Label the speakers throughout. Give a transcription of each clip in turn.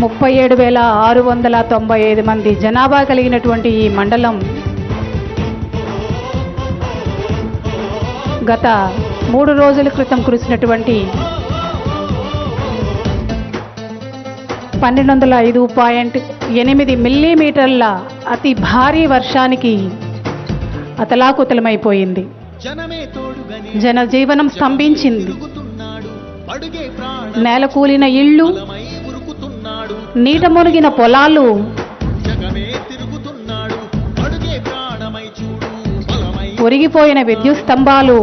Speaker 1: ముప్పై ఏడు వేల ఆరు వందల తొంభై ఐదు మంది జనాభా కలిగినటువంటి ఈ మండలం గత మూడు రోజుల క్రితం కురిసినటువంటి పన్నెండు వందల ఐదు పాయింట్ ఎనిమిది మిల్లీమీటర్ల అతి భారీ వర్షానికి అతలాకుతలమైపోయింది. జనజీవనం స్తంభించింది. నేల కూలిన ఇళ్ళు నీట మునిగిన పొలాలు. ఒరిగిపోయిన విద్యుత్ స్తంభాలు.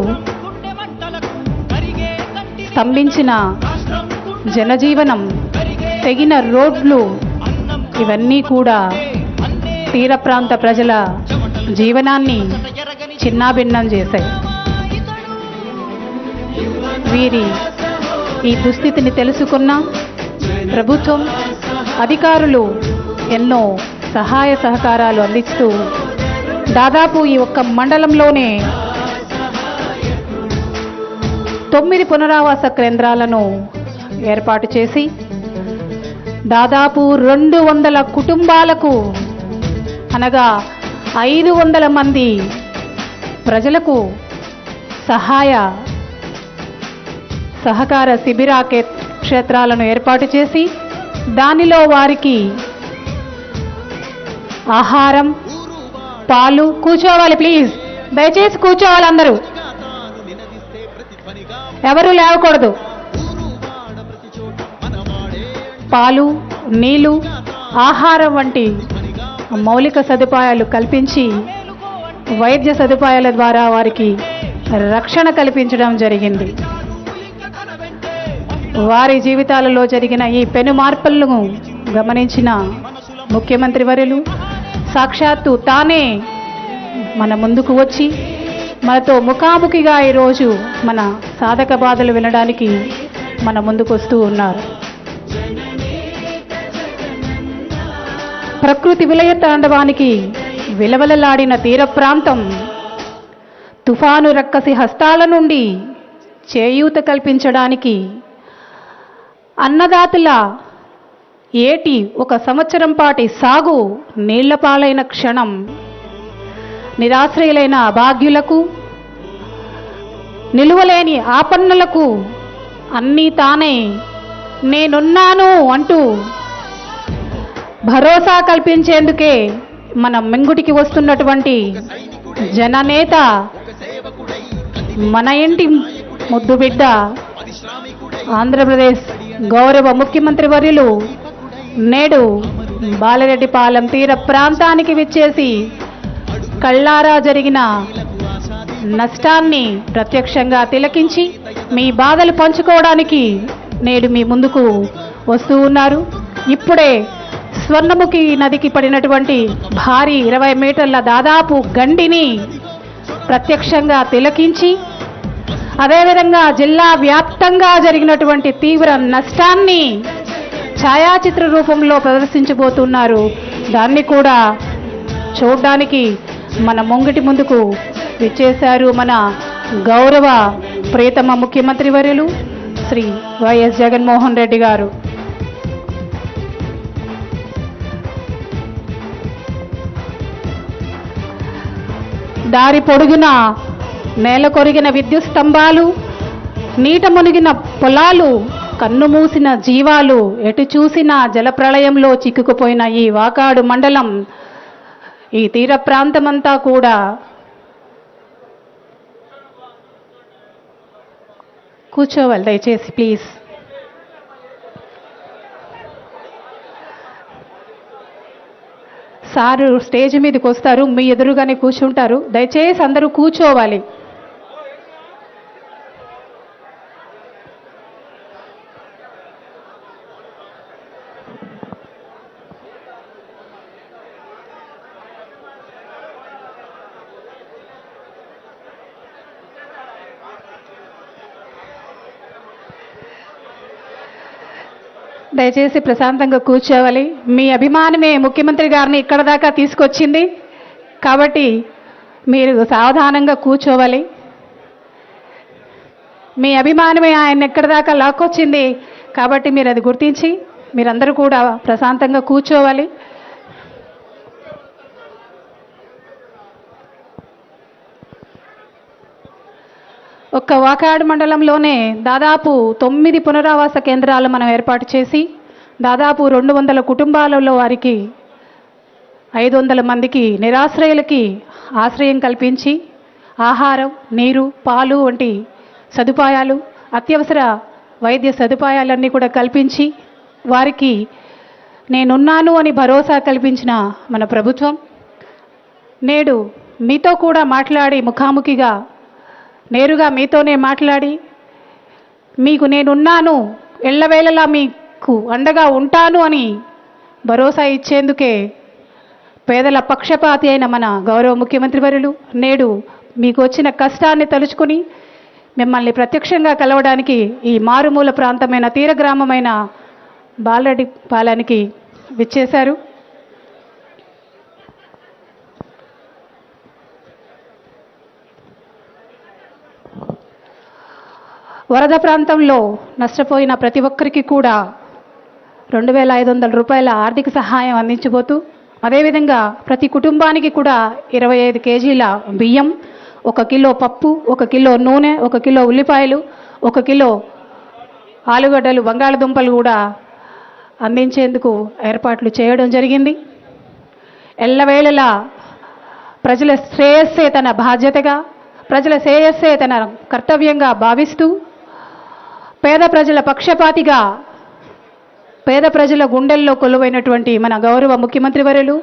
Speaker 1: స్తంభించిన జనజీవనం తెగిన రోడ్లు ఇవన్నీ కూడా తీర ప్రాంత ప్రజల జీవనాన్ని చిన్నాభిన్నం చేశాయి. వీరి ఈ దుస్థితిని తెలుసుకున్న ప్రభుత్వం అధికారులు ఎన్నో సహాయ సహకారాలు అందిస్తూ దాదాపు ఈ ఒక్క మండలంలోనే తొమ్మిది పునరావాస కేంద్రాలను ఏర్పాటు చేసి దాదాపు రెండు వందల కుటుంబాలకు అనగా ఐదు వందల మంది ప్రజలకు సహాయ సహకార శిబిరా క్షేత్రాలను ఏర్పాటు చేసి దానిలో వారికి ఆహారం పాలు కూర్చోవాలి ప్లీజ్. దయచేసి కూర్చోవాలి అందరూ. ఎవరు లేవకూడదు. పాలు నీళ్ళు ఆహారం వంటి మౌలిక సదుపాయాలు కల్పించి వైద్య సదుపాయాల ద్వారా వారికి రక్షణ కల్పించడం జరిగింది. వారి జీవితాలలో జరిగిన ఈ పెను మార్పులను గమనించిన ముఖ్యమంత్రి వర్యులు సాక్షాత్తు తానే మన ముందుకు వచ్చి మనతో ముఖాముఖిగా ఈరోజు మన సాధక బాధలు వినడానికి మన ముందుకు వస్తూ ఉన్నారు. ప్రకృతి విలయ తాండవానికి విలవలలాడిన తీర ప్రాంతం తుఫాను రక్కసి హస్తాల నుండి చేయూత కల్పించడానికి అన్నదాతల ఏటి ఒక సంవత్సరం పాటి సాగు నీళ్ళపాలైన క్షణం. నిరాశ్రయులైన అభాగ్యులకు నిలువలేని ఆపన్నులకు అన్నీ తానే నేనున్నాను అంటూ భరోసా కల్పించేందుకే మన మింగుటికి వస్తున్నటువంటి జననేత మన ఇంటి ముద్దు బిడ్డ ఆంధ్రప్రదేశ్ గౌరవ ముఖ్యమంత్రి వర్యులు నేడు బాలరెడ్డిపాలెం తీర ప్రాంతానికి విచ్చేసి కళ్ళారా జరిగిన నష్టాన్ని ప్రత్యక్షంగా తిలకించి మీ బాధలు పంచుకోవడానికి నేడు మీ ముందుకు వస్తూ ఉన్నారు. ఇప్పుడే స్వర్ణముఖి నదికి పడినటువంటి భారీ ఇరవై మీటర్ల దాదాపు గండిని ప్రత్యక్షంగా తిలకించి అదేవిధంగా జిల్లా వ్యాప్తంగా జరిగినటువంటి తీవ్ర నష్టాన్ని ఛాయాచిత్ర రూపంలో ప్రదర్శించబోతున్నారు. దాన్ని కూడా చూడడానికి మన ముంగిటి ముందుకు విచ్చేశారు మన గౌరవ ప్రియతమ ముఖ్యమంత్రి వర్యులు శ్రీ వైఎస్ జగన్మోహన్ రెడ్డి గారు. దారి పొడుగున నేల కొరిగిన విద్యుత్ స్తంభాలు నీట మునిగిన పొలాలు కన్ను మూసిన జీవాలు ఎటు చూసినా జలప్రళయంలో చిక్కుకుపోయిన ఈ వాకాడు మండలం ఈ తీర ప్రాంతమంతా కూడా కూర్చోవాలి దయచేసి ప్లీజ్. సారు స్టేజ్ మీదకి వస్తారు మీ ఎదురుగానే కూర్చుంటారు. దయచేసి అందరూ కూర్చోవాలి. దయచేసి ప్రశాంతంగా కూర్చోవాలి. మీ అభిమానమే ముఖ్యమంత్రి గారిని ఇక్కడ దాకా తీసుకొచ్చింది. కాబట్టి మీరు సావధానంగా కూర్చోవాలి. మీ అభిమానమే ఆయన ఎక్కడి దాకా లాక్కొచ్చింది. కాబట్టి మీరు అది గుర్తించి మీరందరూ కూడా ప్రశాంతంగా కూర్చోవాలి. ఒక్క వాకాడు మండలంలోనే దాదాపు తొమ్మిది పునరావాస కేంద్రాలు మనం ఏర్పాటు చేసి దాదాపు రెండు వందల కుటుంబాలలో వారికి ఐదు వందల మందికి నిరాశ్రయులకి ఆశ్రయం కల్పించి ఆహారం నీరు పాలు వంటి సదుపాయాలు అత్యవసర వైద్య సదుపాయాలన్నీ కూడా కల్పించి వారికి నేనున్నాను అని భరోసా కల్పించిన మన ప్రభుత్వం. నేడు మీతో కూడా మాట్లాడి ముఖాముఖిగా నేరుగా మీతోనే మాట్లాడి మీకు నేనున్నాను ఎల్లవేళలా మీకు అండగా ఉంటాను అని భరోసా ఇచ్చేందుకే పేదల పక్షపాతి అయిన మన గౌరవ ముఖ్యమంత్రి వర్యులు నేడు మీకు వచ్చిన కష్టాన్ని తలుచుకుని మిమ్మల్ని ప్రత్యక్షంగా కలవడానికి ఈ మారుమూల ప్రాంతమైన తీర గ్రామమైన బాలరెడ్డి పాలానికి విచ్చేశారు. వరద ప్రాంతంలో నష్టపోయిన ప్రతి ఒక్కరికి కూడా రెండు వేల ఐదు వందల రూపాయల ఆర్థిక సహాయం అందించబోతూ అదేవిధంగా ప్రతి కుటుంబానికి కూడా ఇరవై ఐదు కేజీల బియ్యం ఒక కిలో పప్పు ఒక కిలో నూనె ఒక కిలో ఉల్లిపాయలు ఒక కిలో ఆలుగడ్డలు బంగాళదుంపలు కూడా అందించేందుకు ఏర్పాట్లు చేయడం జరిగింది. ఎల్లవేళలా ప్రజల శ్రేయస్సే తన బాధ్యతగా ప్రజల శ్రేయస్సే తన కర్తవ్యంగా భావిస్తూ పేద ప్రజల పక్షపాతిగా పేద ప్రజల గుండెల్లో కొలువైనటువంటి మన గౌరవ ముఖ్యమంత్రి వర్యులు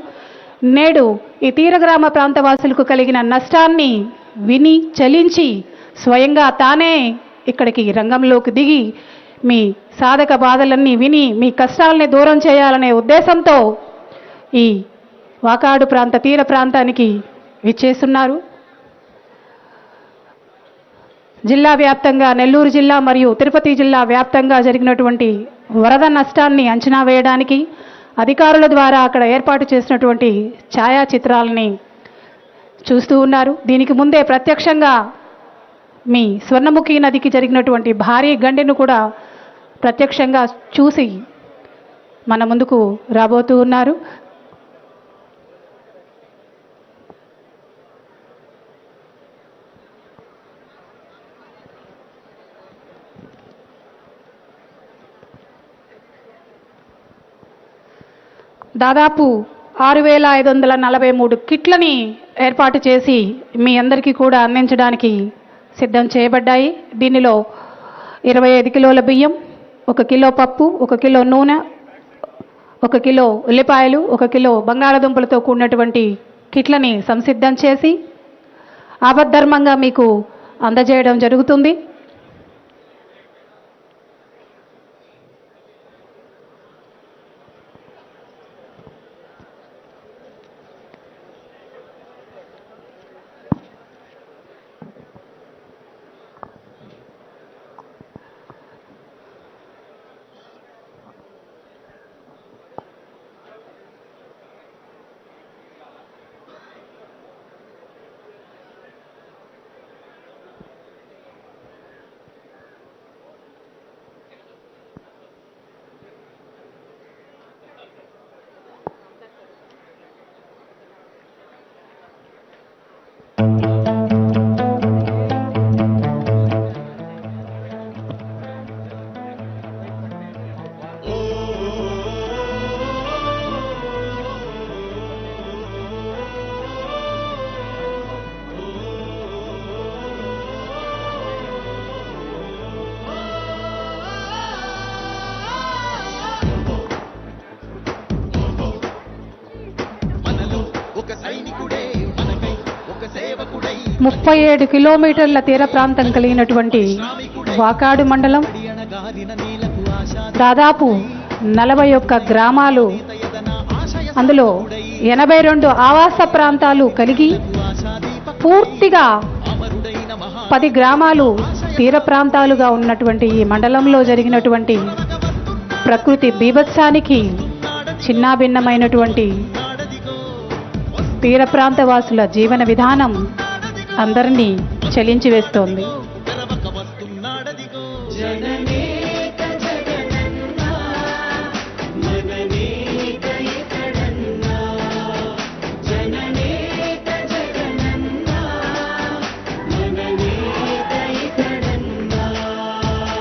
Speaker 1: నేడు ఈ తీరగ్రామ ప్రాంతవాసులకు కలిగిన నష్టాన్ని విని చలించి స్వయంగా తానే ఇక్కడికి రంగంలోకి దిగి మీ సాధక బాధలన్నీ విని మీ కష్టాలని దూరం చేయాలనే ఉద్దేశంతో ఈ వాకాడు ప్రాంత తీర ప్రాంతానికి విచ్చేస్తున్నారు. జిల్లా వ్యాప్తంగా నెల్లూరు జిల్లా మరియు తిరుపతి జిల్లా వ్యాప్తంగా జరిగినటువంటి వరద నష్టాన్ని అంచనా వేయడానికి అధికారుల ద్వారా అక్కడ ఏర్పాటు చేసినటువంటి ఛాయాచిత్రాలని చూస్తూ ఉన్నారు. దీనికి ముందే ప్రత్యక్షంగా మీ స్వర్ణముఖి నదికి జరిగినటువంటి భారీ గండిను కూడా ప్రత్యక్షంగా చూసి మన ముందుకు రాబోతూ ఉన్నారు. దాదాపు ఆరు వేల ఐదు వందల నలభై మూడు కిట్లని ఏర్పాటు చేసి మీ అందరికీ కూడా అందించడానికి సిద్ధం చేయబడ్డాయి. దీనిలో ఇరవై ఐదు కిలోల బియ్యం ఒక కిలో పప్పు ఒక కిలో నూనె ఒక కిలో ఉల్లిపాయలు ఒక కిలో బంగాళదుంపలతో కూడినటువంటి కిట్లని సంసిద్ధం చేసి అబద్ధర్మంగా మీకు అందజేయడం జరుగుతుంది. ముప్పై ఏడు కిలోమీటర్ల తీర ప్రాంతం కలిగినటువంటి వాకాడు మండలం. దాదాపు నలభై ఒక్క గ్రామాలు అందులో ఎనభై రెండు ఆవాస ప్రాంతాలు కలిగి పూర్తిగా పది గ్రామాలు తీర ప్రాంతాలుగా ఉన్నటువంటి ఈ మండలంలో జరిగినటువంటి ప్రకృతి బీభత్సానికి చిన్నాభిన్నమైనటువంటి తీర ప్రాంతవాసుల జీవన విధానం అందరినీ చలించి వేస్తోంది.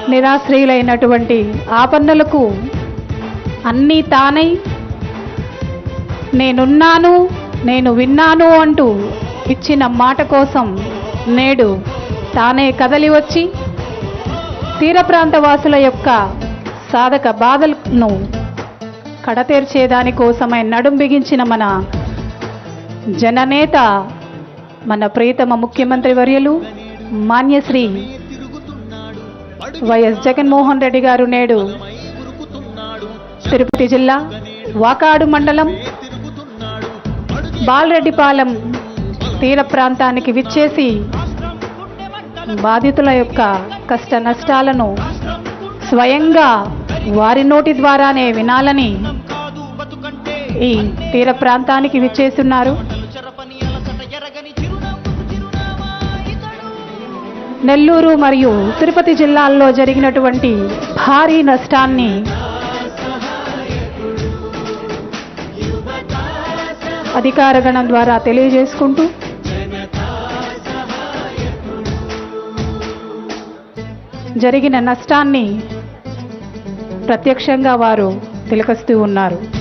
Speaker 1: నిరాశ్రయులైనటువంటి ఆపన్నలకు అన్నీ తానై నేనున్నాను నేను విన్నాను అంటూ ఇచ్చిన మాట కోసం నేడు తానే కదలి వచ్చి తీర ప్రాంత వాసుల యొక్క సాధక బాధలను కడతేర్చేదాని కోసమై నడుం బిగించిన మన జననేత మన ప్రియతమ ముఖ్యమంత్రి వర్యులు మాన్యశ్రీ వైఎస్ జగన్మోహన్ రెడ్డి గారు నేడు తిరుపతి జిల్లా వాకాడు మండలం బాలరెడ్డిపాలెం తీర ప్రాంతానికి విచ్చేసి బాధితుల యొక్క కష్ట నష్టాలను స్వయంగా వారి నోటి ద్వారానే వినాలని ఈ తీర ప్రాంతానికి విచ్చేస్తున్నారు. నెల్లూరు మరియు తిరుపతి జిల్లాల్లో జరిగినటువంటి భారీ నష్టాన్ని అధికారగణం ద్వారా తెలియజేసుకుంటూ జరిగిన నష్టాన్ని ప్రత్యక్షంగా వారు తిలకస్తూ ఉన్నారు.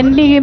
Speaker 1: ಎಣ್ಣೆಗೆ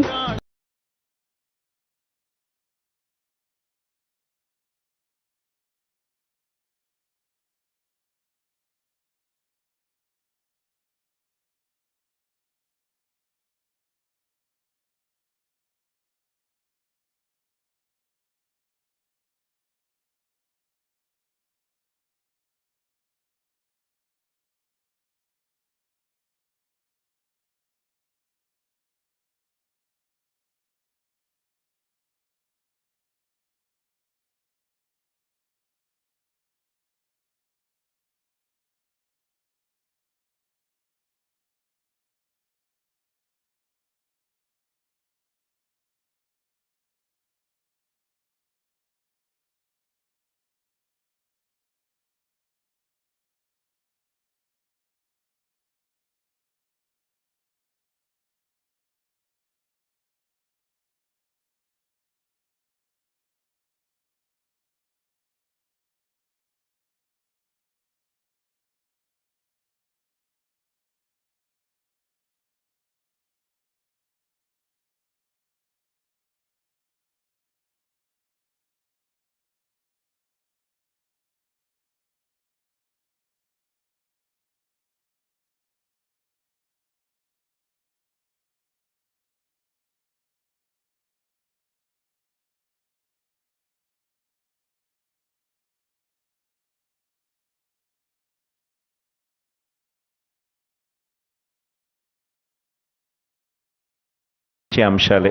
Speaker 2: ఇచ్చే అంశాలే.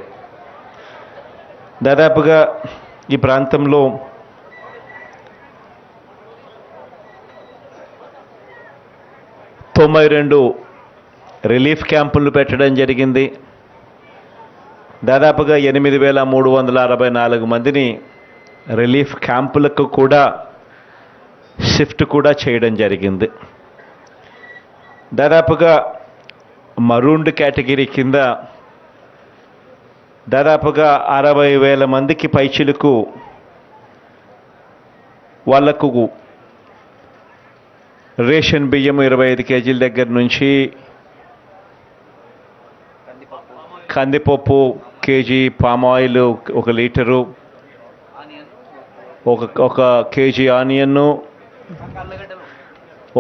Speaker 2: దాదాపుగా ఈ ప్రాంతంలో తొంభై రెండు రిలీఫ్ క్యాంపులు పెట్టడం జరిగింది. దాదాపుగా ఎనిమిది వేల మూడు వందల అరవై నాలుగు మందిని రిలీఫ్ క్యాంపులకు కూడా షిఫ్ట్ కూడా చేయడం జరిగింది. దాదాపుగా మరూండ్ కేటగిరీ కింద దాదాపుగా అరవై వేల మందికి పైచిలకు వాళ్ళకు రేషన్ బియ్యం ఇరవై ఐదు కేజీల దగ్గర నుంచి కందిపప్పు కేజీ పామ్ ఆయిల్ ఒక లీటరు ఒక ఒక కేజీ ఆనియన్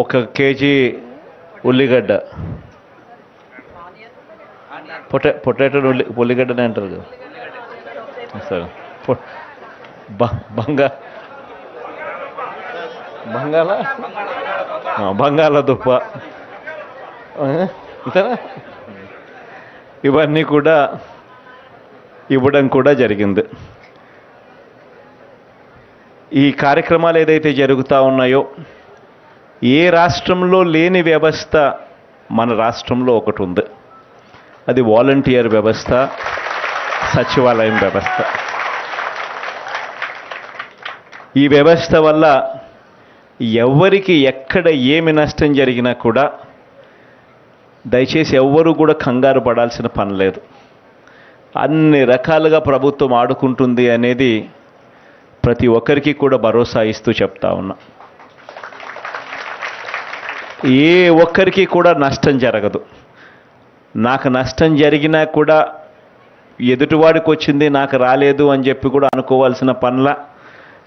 Speaker 2: ఒక కేజీ ఉల్లిగడ్డ. పొటా పొటాటో ఉల్లి ఉల్లిగడ్డనే అంటారు కదా. సరే. బంగా బంగాళ? బంగాళదుప్ప బంగాళదుంప. ఇవన్నీ కూడా ఇవ్వడం కూడా జరిగింది. ఈ కార్యక్రమాలు ఏదైతే జరుగుతూ ఉన్నాయో ఏ రాష్ట్రంలో లేని వ్యవస్థ మన రాష్ట్రంలో ఒకటి ఉంది. అది వాలంటీర్ వ్యవస్థ సచివాలయం వ్యవస్థ. ఈ వ్యవస్థ వల్ల ఎవరికి ఎక్కడ ఏమి నష్టం జరిగినా కూడా దయచేసి ఎవ్వరూ కూడా కంగారు పడాల్సిన పని లేదు. అన్ని రకాలుగా ప్రభుత్వం ఆడుకుంటుంది అనేది ప్రతి ఒక్కరికి కూడా భరోసా ఇస్తూ చెప్తా ఉన్నా. ఏ ఒక్కరికి కూడా నష్టం జరగదు. నాకు నష్టం జరిగినా కూడా ఎదుటివాడికి వచ్చింది నాకు రాలేదు అని చెప్పి కూడా అనుకోవాల్సిన పనుల.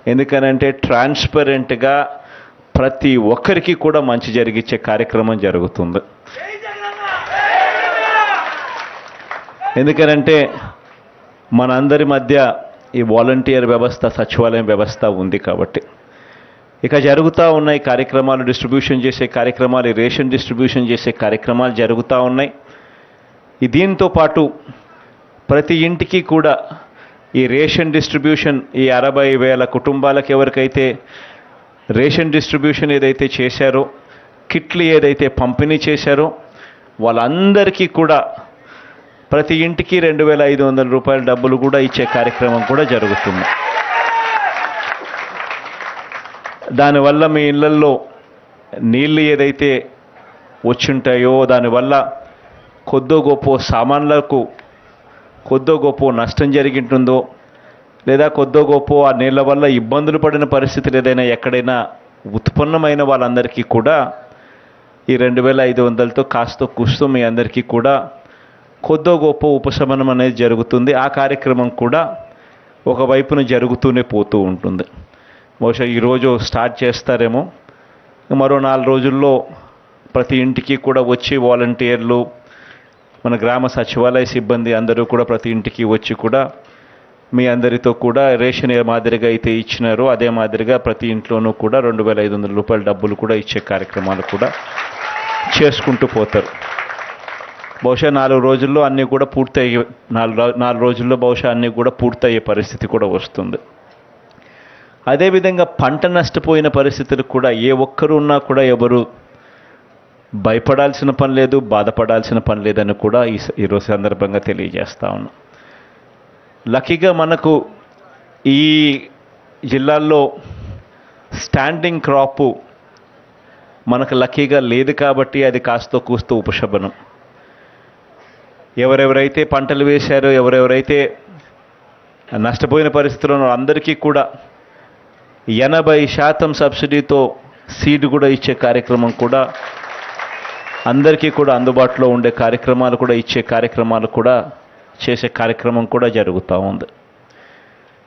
Speaker 2: ఎందుకనంటే ట్రాన్స్పరెంట్గా ప్రతి ఒక్కరికి కూడా మంచి జరిగించే కార్యక్రమం జరుగుతుంది. ఎందుకనంటే మనందరి మధ్య ఈ వాలంటీర్ వ్యవస్థ సచివాలయం వ్యవస్థ ఉంది కాబట్టి. ఇక జరుగుతూ ఉన్నాయి కార్యక్రమాలు డిస్ట్రిబ్యూషన్ చేసే కార్యక్రమాలు రేషన్ డిస్ట్రిబ్యూషన్ చేసే కార్యక్రమాలు జరుగుతూ ఉన్నాయి. దీంతో పాటు ప్రతి ఇంటికి కూడా ఈ రేషన్ డిస్ట్రిబ్యూషన్ ఈ అరవై వేల కుటుంబాలకు ఎవరికైతే రేషన్ డిస్ట్రిబ్యూషన్ ఏదైతే చేశారో కిట్లు ఏదైతే పంపిణీ చేశారో వాళ్ళందరికీ కూడా ప్రతి ఇంటికి రెండు వేల ఐదు వందల రూపాయల డబ్బులు కూడా ఇచ్చే కార్యక్రమం కూడా జరుగుతుంది. దానివల్ల మీ ఇళ్ళల్లో నీళ్ళు ఏదైతే వచ్చుంటాయో దానివల్ల కొద్దో గొప్ప సామాన్లకు కొద్దో గొప్ప నష్టం జరిగింటుందో లేదా కొద్దో గొప్ప ఆ నీళ్ళ వల్ల ఇబ్బందులు పడిన పరిస్థితులు ఏదైనా ఎక్కడైనా ఉత్పన్నమైన వాళ్ళందరికీ కూడా ఈ రెండు వేల ఐదు వందలతో కాస్త కూస్తూ మీ అందరికీ కూడా కొద్దో గొప్ప ఉపశమనం అనేది జరుగుతుంది. ఆ కార్యక్రమం కూడా ఒకవైపున జరుగుతూనే పోతూ ఉంటుంది. బహుశా ఈరోజు స్టార్ట్ చేస్తారేమో. మరో నాలుగు రోజుల్లో ప్రతి ఇంటికి కూడా వచ్చి వాలంటీర్లు మన గ్రామ సచివాలయ సిబ్బంది అందరూ కూడా ప్రతి ఇంటికి వచ్చి కూడా మీ అందరితో కూడా రేషన్ ఏ మాదిరిగా అయితే ఇచ్చినారో అదే మాదిరిగా ప్రతి ఇంట్లోనూ కూడా రెండు వేల ఐదు వందల రూపాయల డబ్బులు కూడా ఇచ్చే కార్యక్రమాలు కూడా చేసుకుంటూ పోతారు. బహుశా నాలుగు రోజుల్లో అన్నీ కూడా పూర్తయ్యే నాలుగు నాలుగు రోజుల్లో బహుశా అన్నీ కూడా పూర్తయ్యే పరిస్థితి కూడా వస్తుంది. అదేవిధంగా పంట నష్టపోయిన పరిస్థితులు కూడా ఏ ఒక్కరు ఉన్నా కూడా ఎవరు భయపడాల్సిన పని లేదు బాధపడాల్సిన పని లేదని కూడా ఈ స- ఈరోజు సందర్భంగా తెలియజేస్తా ఉన్నాం. లక్కీగా మనకు ఈ జిల్లాల్లో స్టాండింగ్ క్రాపు మనకు లక్కీగా లేదు కాబట్టి అది కాస్త కూస్తూ ఉపశమనం. ఎవరెవరైతే పంటలు వేశారో ఎవరెవరైతే నష్టపోయిన పరిస్థితుల్లో అందరికీ కూడా ఎనభై శాతం సబ్సిడీతో సీడ్ కూడా ఇచ్చే కార్యక్రమం కూడా అందరికీ కూడా అందుబాటులో ఉండే కార్యక్రమాలు కూడా ఇచ్చే కార్యక్రమాలు కూడా చేసే కార్యక్రమం కూడా జరుగుతూ ఉంది.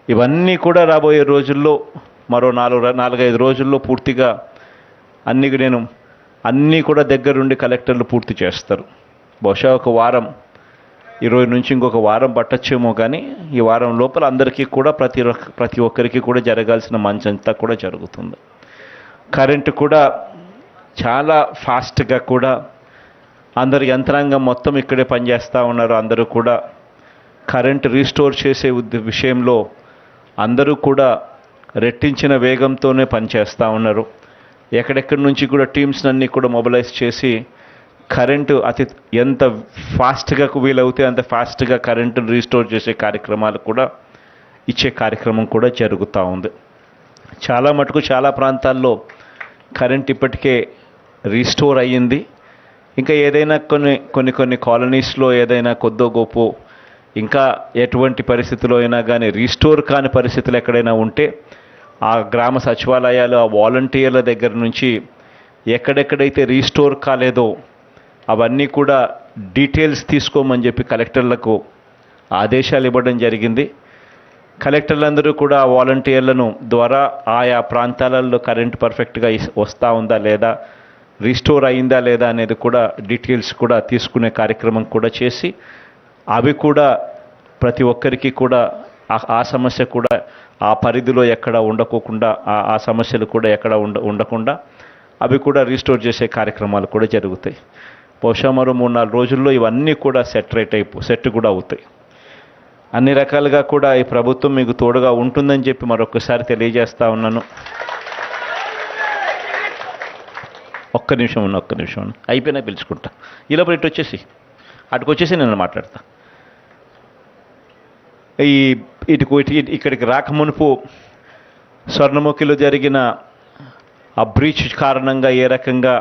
Speaker 2: ఇవన్నీ కూడా రాబోయే రోజుల్లో మరో నాలుగు నాలుగైదు రోజుల్లో పూర్తిగా అన్ని నేను అన్నీ కూడా దగ్గరుండి కలెక్టర్లు పూర్తి చేస్తారు. బహుశా ఒక వారం ఈరోజు నుంచి ఇంకొక వారం పట్టచ్చేమో కానీ ఈ వారం లోపల అందరికీ కూడా ప్రతి ఒక్క- ప్రతి ఒక్కరికి కూడా జరగాల్సిన మంచంతా కూడా జరుగుతుంది. కరెంటు కూడా చాలా ఫాస్ట్గా కూడా అందరు యంత్రాంగం మొత్తం ఇక్కడే పనిచేస్తూ ఉన్నారు. అందరూ కూడా కరెంట్ రీస్టోర్ చేసే విషయంలో అందరూ కూడా రెట్టించిన వేగంతోనే పనిచేస్తూ ఉన్నారు. ఎక్కడెక్కడి నుంచి కూడా టీమ్స్ అన్నీ కూడా మొబిలైజ్ చేసి కరెంటు అతి ఎంత ఫాస్ట్గా వీలవుతే అంత ఫాస్ట్గా కరెంటును రీస్టోర్ చేసే కార్యక్రమాలు కూడా ఇచ్చే కార్యక్రమం కూడా జరుగుతూ ఉంది. చాలా మటుకు చాలా ప్రాంతాల్లో కరెంట్ ఇప్పటికే రీస్టోర్ అయ్యింది. ఇంకా ఏదైనా కొన్ని కొన్ని కొన్ని కాలనీస్లో ఏదైనా కొద్దో గొప్ప ఇంకా ఎటువంటి పరిస్థితిలో అయినా కానీ రీస్టోర్ కాని పరిస్థితులు ఎక్కడైనా ఉంటే ఆ గ్రామ సచివాలయాలు ఆ వాలంటీర్ల దగ్గర నుంచి ఎక్కడెక్కడైతే రీస్టోర్ కాలేదో అవన్నీ కూడా డీటెయిల్స్ తీసుకోమని చెప్పి కలెక్టర్లకు ఆదేశాలు ఇవ్వడం జరిగింది. కలెక్టర్లందరూ కూడా వాలంటీర్లను ద్వారా ఆయా ప్రాంతాలలో కరెంట్ పర్ఫెక్ట్గా వస్తూ ఉందా లేదా రీస్టోర్ అయిందా లేదా అనేది కూడా డీటెయిల్స్ కూడా తీసుకునే కార్యక్రమం కూడా చేసి అవి కూడా ప్రతి ఒక్కరికి కూడా ఆ- ఆ సమస్య కూడా ఆ పరిధిలో ఎక్కడ ఉండకోకుండా ఆ- ఆ సమస్యలు కూడా ఎక్కడ ఉండ ఉండకుండా అవి కూడా రీస్టోర్ చేసే కార్యక్రమాలు కూడా జరుగుతాయి. బహుశా మరో మూడు నాలుగు రోజుల్లో ఇవన్నీ కూడా సెటరేట్ రైట్ అయిపో సెట్ కూడా అవుతాయి. అన్ని రకాలుగా కూడా ఈ ప్రభుత్వం మీకు తోడుగా ఉంటుందని చెప్పి మరొకసారి తెలియజేస్తా ఉన్నాను. ఒక్క నిమిషం ఉన్న ఒక్క నిమిషం ఉన్న అయిపోయినా పిలుచుకుంటా. ఈ లోపల ఇటు వచ్చేసి అటుకు వచ్చేసి నేను మాట్లాడతా. ఈ ఇటుకు ఇటు ఇక్కడికి రాకమునుపు స్వర్ణముఖిలో జరిగిన ఆ బ్రీచ్ కారణంగా ఏ రకంగా